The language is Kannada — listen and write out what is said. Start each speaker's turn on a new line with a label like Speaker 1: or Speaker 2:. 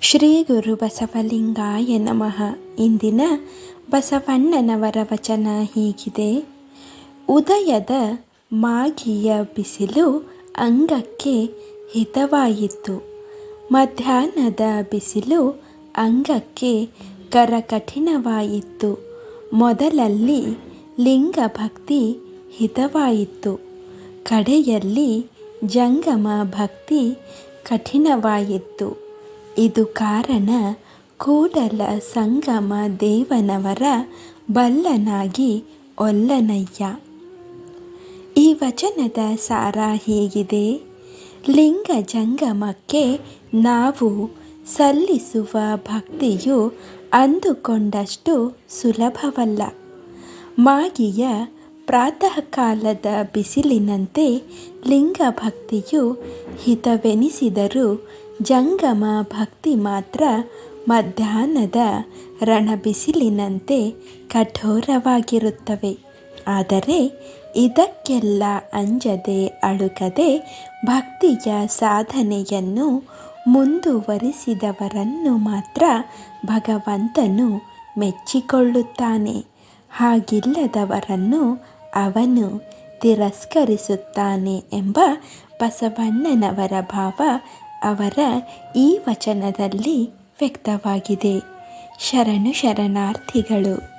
Speaker 1: ಶ್ರೀ ಗುರು ಬಸವಲಿಂಗಾಯ ನಮಃ. ಇಂದಿನ ಬಸವಣ್ಣನವರ ವಚನ ಹೀಗಿದೆ. ಉದಯದ ಮಾಗಿಯ ಬಿಸಿಲು ಅಂಗಕ್ಕೆ ಹಿತವಾಯಿತು. ಮಧ್ಯಾಹ್ನದ ಬಿಸಿಲು ಅಂಗಕ್ಕೆ ಕರಕಠಿಣವಾಯಿತು. ಮೊದಲಲ್ಲಿ ಲಿಂಗ ಭಕ್ತಿ ಹಿತವಾಯಿತು. ಕಡೆಯಲ್ಲಿ ಜಂಗಮ ಭಕ್ತಿ ಕಠಿಣವಾಯಿತು. ಇದು ಕಾರಣ ಕೂಡಲ ಸಂಗಮ ದೇವನವರ ಬಲ್ಲನಾಗಿ ಒಲ್ಲನಯ್ಯ. ಈ ವಚನದ ಸಾರ ಹೀಗಿದೆ? ಲಿಂಗ ಜಂಗಮಕ್ಕೆ ನಾವು ಸಲ್ಲಿಸುವ ಭಕ್ತಿಯು ಅಂದುಕೊಂಡಷ್ಟು ಸುಲಭವಲ್ಲ. ಮಾಗಿಯ ಪ್ರಾತಃ ಕಾಲದ ಬಿಸಿಲಿನಂತೆ ಲಿಂಗ ಭಕ್ತಿಯು ಹಿತವೆನಿಸಿದರೂ ಜಂಗಮ ಭಕ್ತಿ ಮಾತ್ರ ಮಧ್ಯಾಹ್ನದ ರಣಬಿಸಿಲಿನಂತೆ ಕಠೋರವಾಗಿರುತ್ತವೆ. ಆದರೆ ಇದಕ್ಕೆಲ್ಲ ಅಂಜದೆ ಅಳುಕದೆ ಭಕ್ತಿಯ ಸಾಧನೆಯನ್ನು ಮುಂದುವರಿಸಿದವರನ್ನು ಮಾತ್ರ ಭಗವಂತನು ಮೆಚ್ಚಿಕೊಳ್ಳುತ್ತಾನೆ. ಹಾಗಿಲ್ಲದವರನ್ನು ಅವನು ತಿರಸ್ಕರಿಸುತ್ತಾನೆ ಎಂಬ ಬಸವಣ್ಣನವರ ಭಾವ ಅವರ ಈ ವಚನದಲ್ಲಿ ವ್ಯಕ್ತವಾಗಿದೆ. ಶರಣು ಶರಣಾರ್ಥಿಗಳು.